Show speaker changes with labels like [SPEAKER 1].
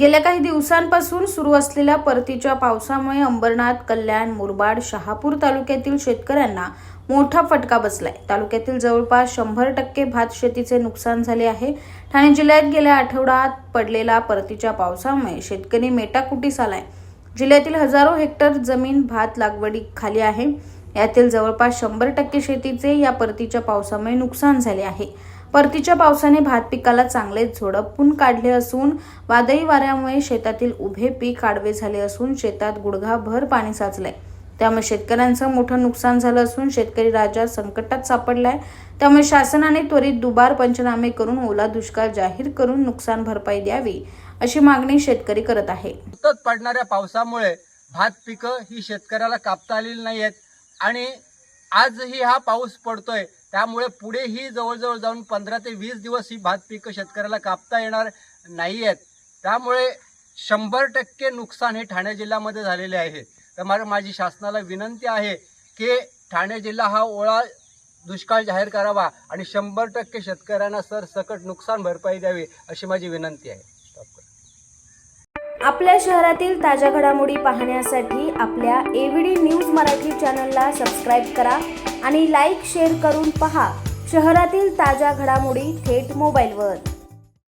[SPEAKER 1] गेल्या काही दिवसांपासून सुरू असलेल्या परतीच्या पावसामुळे अंबरनाथ कल्याण मुरबाड शहापूर तालुक्यातील शेतकऱ्यांना मोठा फटका बसलाय. तालुक्यातील जवळपास शंभर टक्के भात शेतीचे नुकसान झाले आहे. ठाणे जिल्ह्यात गेल्या आठवड्यात पडलेला परतीच्या पावसामुळे शेतकरी मेटाकुटीस आलाय. जिल्ह्यातील हजारो हेक्टर जमीन भात लागवडी खाली आहे. यातील जवळपास शंभर टक्के शेतीचे या परतीच्या पावसामुळे नुकसान झाले आहे. परतीच्या पावसाने भात पिकाला चांगले झोडपून काढले असून वादळी वाऱ्यामुळे शेतातील उभे पीक आडवे झाले असून शेतात गुडघाभर पाणी साचलंय. त्यामुळे शेतकऱ्यांचं मोठं नुकसान झालं असून शेतकरी राजा संकटात सापडलाय. त्यामुळे शासनाने त्वरित दुबार पंचनामे करून ओला दुष्काळ जाहीर करून नुकसान भरपाई द्यावी अशी मागणी शेतकरी करत आहे.
[SPEAKER 2] सतत पडणाऱ्या पावसामुळे भात पिकं ही शेतकऱ्याला कापता आलेली नाही आहेत आणि आजही हा पाऊस पडतोय त्यामुळे पुढेही जवळजवळ जाऊन पंधरा ते वीस दिवस ही भात पिकं शेतकऱ्याला कापता येणार नाही आहेत त्यामुळे शंभर टक्के नुकसान हे ठाणे जिल्ह्यामध्ये झालेले आहे. तर मला माझी शासनाला विनंती आहे की ठाणे जिल्हा हा ओळा दुष्काळ जाहीर करावा आणि शंभर टक्के शेतकऱ्यांना सरसकट नुकसान भरपाई द्यावी अशी माझी विनंती आहे.
[SPEAKER 1] आपल्या शहरातील ताज्या घडामोडी पाहण्यासाठी आपल्या एव्हीडी न्यूज मराठी चॅनलला सबस्क्राईब करा आणि लाईक शेअर करून पहा. शहरातील ताज्या घडामोडी थेट मोबाईलवर.